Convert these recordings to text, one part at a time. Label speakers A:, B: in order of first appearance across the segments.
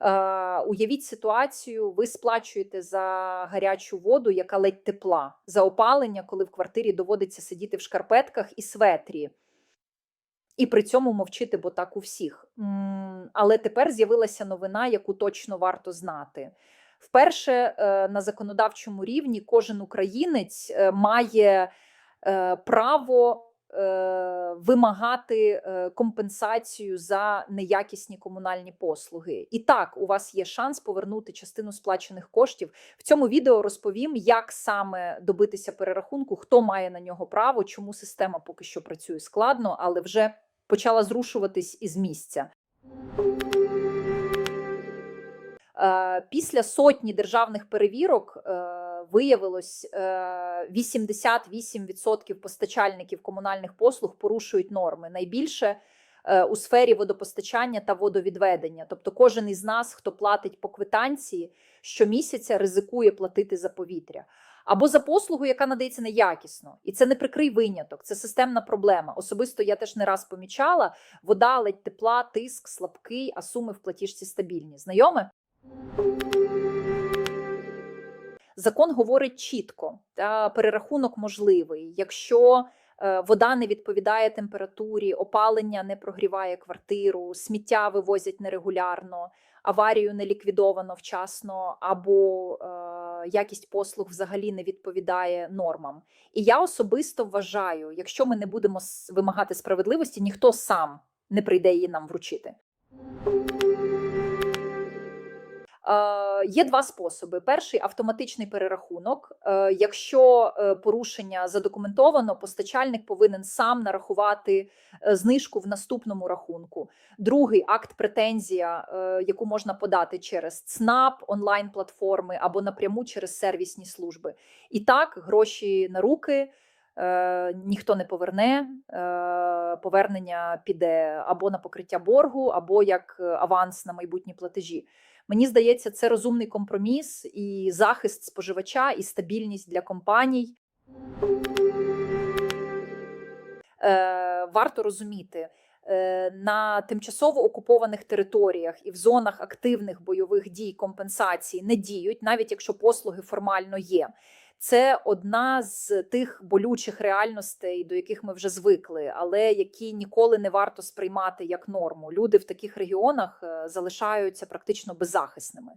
A: Е, уявіть ситуацію, ви сплачуєте за гарячу воду, яка ледь тепла, за опалення, коли в квартирі доводиться сидіти в шкарпетках і светрі. І при цьому мовчити, бо так у всіх. Але тепер з'явилася новина, яку точно варто знати. Вперше е, на законодавчому рівні кожен українець е, має право вимагати е, компенсацію за неякісні комунальні послуги. І так, у вас є шанс повернути частину сплачених коштів. В цьому відео розповім, як саме добитися перерахунку, хто має на нього право, чому система поки що працює складно, але вже почала зрушуватись із місця. Е, Після сотні державних перевірок е, виявилось, е, 88% постачальників комунальних послуг порушують норми. Найбільше е, у сфері водопостачання та водовідведення. Тобто, кожен із нас, хто платить по квитанції, щомісяця ризикує платити за повітря. Або за послугу, яка надається неякісно, і це не прикрий виняток, це системна проблема. Особисто я теж не раз помічала: вода ледь тепла, тиск слабкий, а суми в платіжці стабільні. Знайоме? Закон говорить чітко, та перерахунок можливий. Якщо е, вода не відповідає температурі, опалення не прогріває квартиру, сміття вивозять нерегулярно, аварію не ліквідовано вчасно, або е, якість послуг взагалі не відповідає нормам. І я особисто вважаю, якщо ми не будемо вимагати справедливості, ніхто сам не прийде її нам вручити. Е, Є два способи: перший автоматичний перерахунок. Е, Якщо е, порушення задокументовано, постачальник повинен сам нарахувати знижку в наступному рахунку. Другий акт претензія, яку можна подати через ЦНАП, онлайн-платформи або напряму через сервісні служби. І так, гроші на руки. Ніхто не поверне, повернення піде або на покриття боргу, або як аванс на майбутні платежі. Мені здається, це розумний компроміс і захист споживача, і стабільність для компаній. Е, варто розуміти, е, на тимчасово окупованих територіях і в зонах активних бойових дій компенсації не діють, навіть якщо послуги формально є. Це одна з тих болючих реальностей, до яких ми вже звикли, але які ніколи не варто сприймати як норму. Люди в таких регіонах е, залишаються практично беззахисними.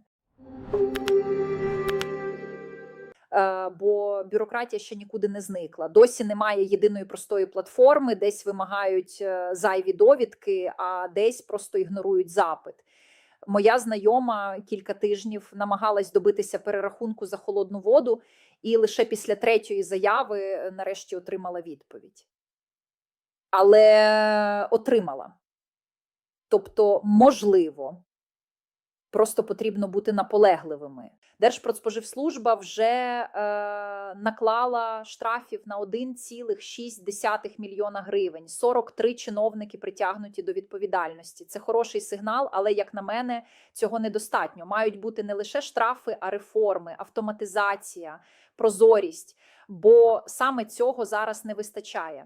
A: Е, Бо бюрократія ще нікуди не зникла. Досі немає єдиної простої платформи, десь вимагають е, зайві довідки, а десь просто ігнорують запит. Моя знайома кілька тижнів намагалась добитися перерахунку за холодну воду, і лише після третьої заяви е, нарешті отримала відповідь. Але отримала. Тобто, можливо, просто потрібно бути наполегливими. Держпродспоживслужба вже е, наклала штрафів на 1,6 мільйона гривень. 43 чиновники притягнуті до відповідальності. Це хороший сигнал, але як на мене, цього недостатньо. Мають бути не лише штрафи, а реформи, автоматизація, прозорість. Бо саме цього зараз не вистачає.